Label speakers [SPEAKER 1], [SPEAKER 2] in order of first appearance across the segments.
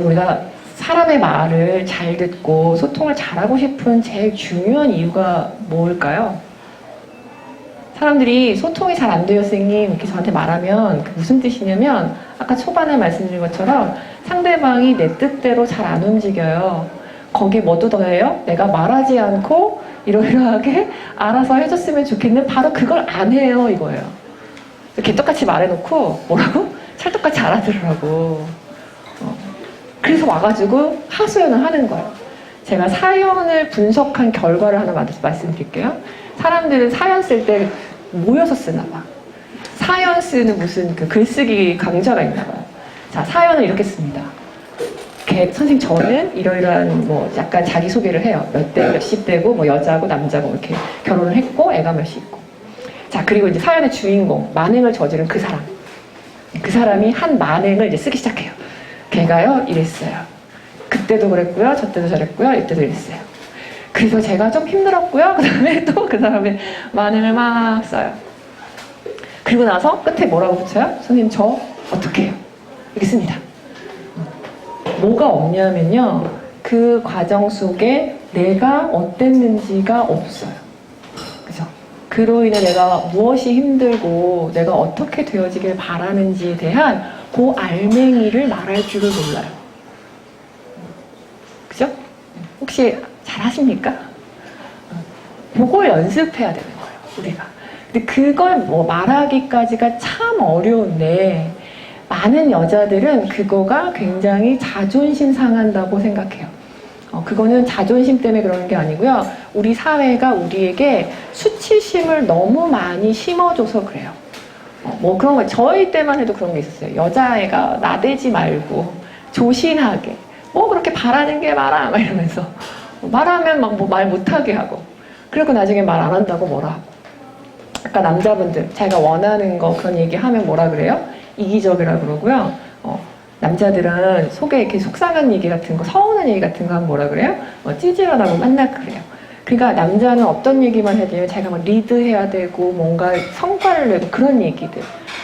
[SPEAKER 1] 여러분 우리가 사람의 말을 잘 듣고 소통을 잘하고 싶은 제일 중요한 이유가 뭘까요? 사람들이 소통이 잘 안 돼요, 선생님. 이렇게 저한테 말하면 그게 무슨 뜻이냐면 아까 초반에 말씀드린 것처럼 상대방이 내 뜻대로 잘 안 움직여요. 거기에 뭐 묻어요? 내가 말하지 않고 이러이러하게 알아서 해줬으면 좋겠는데 바로 그걸 안 해요, 이거예요. 개떡같이 말해놓고 뭐라고? 찰떡같이 알아들으라고. 어. 그래서 와가지고 하소연을 하는 거예요. 제가 사연을 분석한 결과를 하나 말- 말씀드릴게요. 사람들은 사연 쓸 때 모여서 쓰나 봐. 사연 쓰는 무슨 그 글쓰기 강좌가 있나 봐요. 자, 사연을 이렇게 씁니다. 개- 선생님 저는 이러이러한 뭐 약간 자기소개를 해요. 몇 대 몇십 대고 뭐 여자고 남자고 이렇게 결혼을 했고 애가 몇이 있고. 자, 그리고 이제 사연의 주인공, 만행을 저지른 그 사람. 그 사람이 한 만행을 이제 쓰기 시작해요. 걔가요, 이랬어요. 그때도 그랬고요, 저 때도 저랬고요, 이때도 이랬어요. 그래서 제가 좀 힘들었고요, 그 다음에 또그 사람의 만행을 막 써요. 그리고 나서 끝에 뭐라고 붙여요? 선생님, 저 어떻게 해요? 이렇게 씁니다. 뭐가 없냐면요, 그 과정 속에 내가 어땠는지가 없어요. 그로 인해 내가 무엇이 힘들고 내가 어떻게 되어지길 바라는지에 대한 그 알맹이를 말할 줄을 몰라요. 그죠? 혹시 잘 하십니까? 그걸 연습해야 되는 거예요, 우리가. 근데 그걸 뭐 말하기까지가 참 어려운데, 많은 여자들은 그거가 굉장히 자존심 상한다고 생각해요. 어, 그거는 자존심 때문에 그러는 게 아니고요. 우리 사회가 우리에게 수치심을 너무 많이 심어줘서 그래요. 어, 뭐 그런 거, 저희 때만 해도 그런 게 있었어요. 여자애가 나대지 말고, 조신하게, 뭐 그렇게 바라는 게 많아, 막 이러면서. 말하면 막 뭐 말 못하게 하고. 그리고 나중에 말 안 한다고 뭐라 하고. 아까 남자분들, 자기가 원하는 거 그런 얘기 하면 뭐라 그래요? 이기적이라 그러고요. 어, 남자들은 속에 이렇게 속상한 얘기 같은 거, 서운한 얘기 같은 거 하면 뭐라 그래요? 어, 찌질하다고 맨날 그래요. 그러니까 남자는 어떤 얘기만 해도. 자기가 막 리드해야 되고 뭔가 성과를 내고 그런 얘기들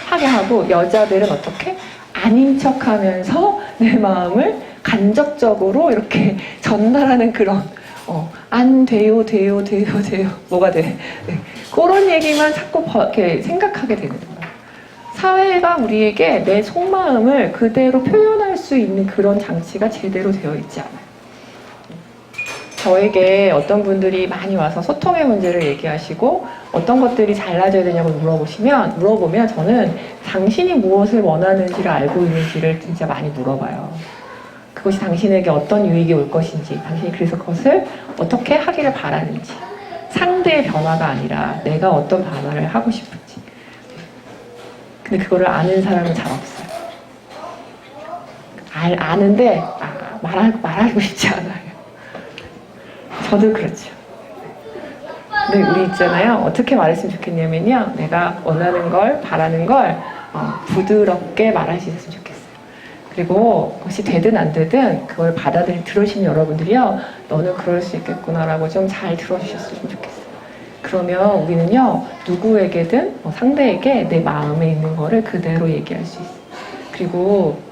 [SPEAKER 1] 하게 하고 여자들은 어떻게 아닌 척하면서 내 마음을 간접적으로 이렇게 전달하는 그런 어, 안 돼요, 돼요, 돼요, 돼요. 뭐가 돼? 네. 그런 얘기만 자꾸 버- 이렇게 생각하게 되는 거예요. 사회가 우리에게 내 속마음을 그대로 표현할 수 있는 그런 장치가 제대로 되어 있지 않아요. 저에게 어떤 분들이 많이 와서 소통의 문제를 얘기하시고 어떤 것들이 달라져야 되냐고 물어보시면 물어보면 저는 당신이 무엇을 원하는지를 알고 있는지를 진짜 많이 물어봐요. 그것이 당신에게 어떤 유익이 올 것인지, 당신이 그래서 그것을 어떻게 하기를 바라는지, 상대의 변화가 아니라 내가 어떤 변화를 하고 싶은지. 근데 그거를 아는 사람은 잘 없어요. 알, 아는데 아, 말하, 말하고 싶지 않아요. 저도 그렇죠. 근데 우리 있잖아요. 어떻게 말했으면 좋겠냐면요. 내가 원하는 걸, 바라는 걸 어, 부드럽게 말할 수 있었으면 좋겠어요. 그리고 그것이 되든 안 되든 그걸 받아들이 들으시는 여러분들이요. 너는 그럴 수 있겠구나라고 좀 잘 들어주셨으면 좋겠어요. 그러면 우리는요. 누구에게든 뭐 상대에게 내 마음에 있는 거를 그대로 얘기할 수 있어요. 그리고